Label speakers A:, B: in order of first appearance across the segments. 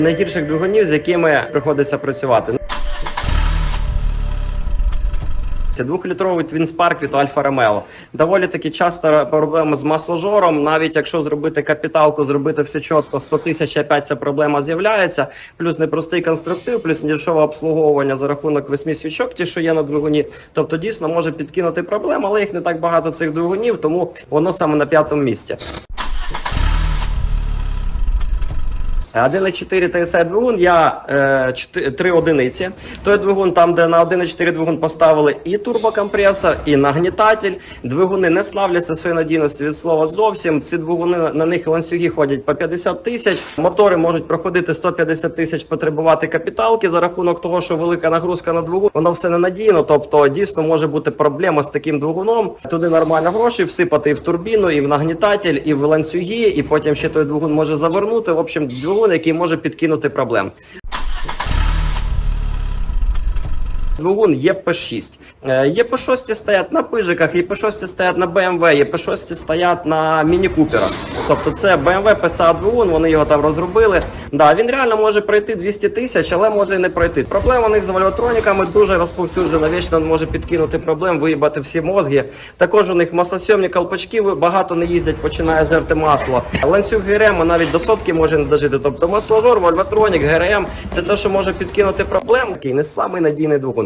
A: найгірших двигунів, з якими приходиться працювати. Це двохлітровий твінспарк від Альфа Ромео. Доволі таки часто проблема з масложором. Навіть якщо зробити капіталку, зробити все чітко, 100 тисяч опять ця проблема з'являється. Плюс непростий конструктив, плюс недешеве обслуговування за рахунок восьми свічок, ті, що є на двигуні. Тобто дійсно може підкинути проблем, але їх не так багато цих двигунів, тому воно саме на п'ятому місці. 1,4 TSI двигун, я е, 4, 3 одиниці. Той двигун, там, де на 1,4 двигун поставили і турбокомпресор, і нагнітатель. Двигуни не славляться своєю надійністю від слова зовсім. Ці двигуни на них ланцюги ходять по 50 тисяч. Мотори можуть проходити 150 тисяч, потребувати капіталки за рахунок того, що велика нагрузка на двигун. Воно все ненадійно. Тобто дійсно може бути проблема з таким двигуном. Туди нормально гроші всипати і в турбіну, і в нагнітатель, і в ланцюги, і потім ще той двигун може завернути. В общем, двигун, який може підкинути проблем. Двигун ЄП6. Е, ЄП6 стоять на пижиках, ЄП6 стоять на BMW, ЄП6 стоять на міні-куперах. Тобто це BMW PSA двигун, вони його там розробили. Да, він реально може пройти 200 тисяч, але може і не пройти. Проблема у них з вольватроніками дуже розповсюджена, вічно може підкинути проблем, виїбати всі мозги. Також у них масосйомні колпачки багато не їздять, починає жерти масло. Ланцюг ГРМ навіть до сотки може не дожити. Тобто масложор, вольватронік, ГРМ це те, що може підкинути проблем. Такий не самий надійний двигун.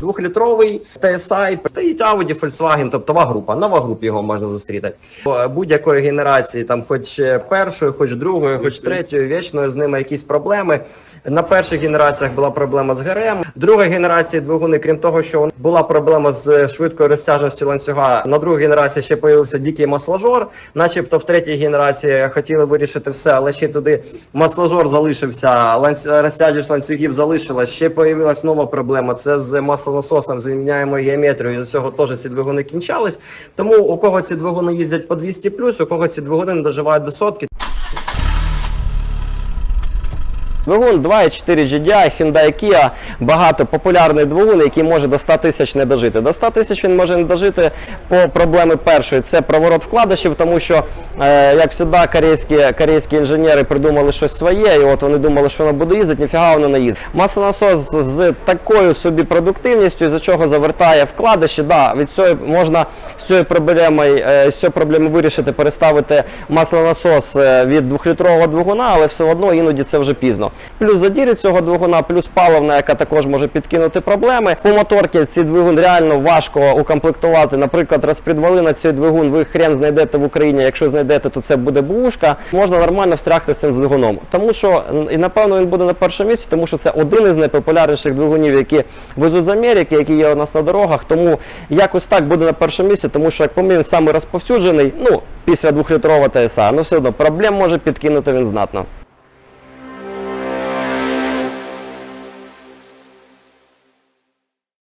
A: Двохлітровий TSI, стоїть Audi, Volkswagen, тобто ва група. Нова група його можна зустріти. Будь-якої генерації, там хоч першої, хоч другої, хоч третьої, вічно з ними якісь проблеми. На перших генераціях була проблема з ГРМ. Друга генерація двигуни, крім того, що була проблема з швидкою розтяжністю ланцюга. На другій генерації ще появився дикий масложор. Начебто в третій генерації хотіли вирішити все, але ще туди масложор залишився, ланц... розтяжність ланцюгів залишилась. Ще появилась нова проблема. Це з маслонасосом, заміняємо геометрію. і З цього теж ці двигуни кінчались. Тому у кого ці двигуни їздять по 200 у кого ці двигуни не доживають до сотки. Двигун 2.4 GDI, Hyundai Kia, багато популярний двигун, який може до 100 тисяч не дожити. До 100 тисяч він може не дожити по проблеми першої. Це проворот вкладишів, тому що, е, як завжди, корейські, корейські інженери придумали щось своє, і от вони думали, що воно буде їздити, ніфіга воно не їздить. Маслонасос з, такою собі продуктивністю, з чого завертає вкладиші, да, від цього можна з цією проблемою, е, з цією проблемою вирішити, переставити маслонасос е, від двохлітрового двигуна, але все одно іноді це вже пізно. Плюс задіри цього двигуна, плюс паливна, яка також може підкинути проблеми. По моторці цей двигун реально важко укомплектувати. Наприклад, розпредвали на цей двигун, ви хрен знайдете в Україні. Якщо знайдете, то це буде бушка. Можна нормально встрягти з цим двигуном. Тому що і напевно він буде на першому місці, тому що це один із найпопулярніших двигунів, які везуть з Америки, які є у нас на дорогах. Тому якось так буде на першому місці, тому що як по мені, самий розповсюджений, ну після двохлітрового ТСА, ну все одно проблем може підкинути він знатно.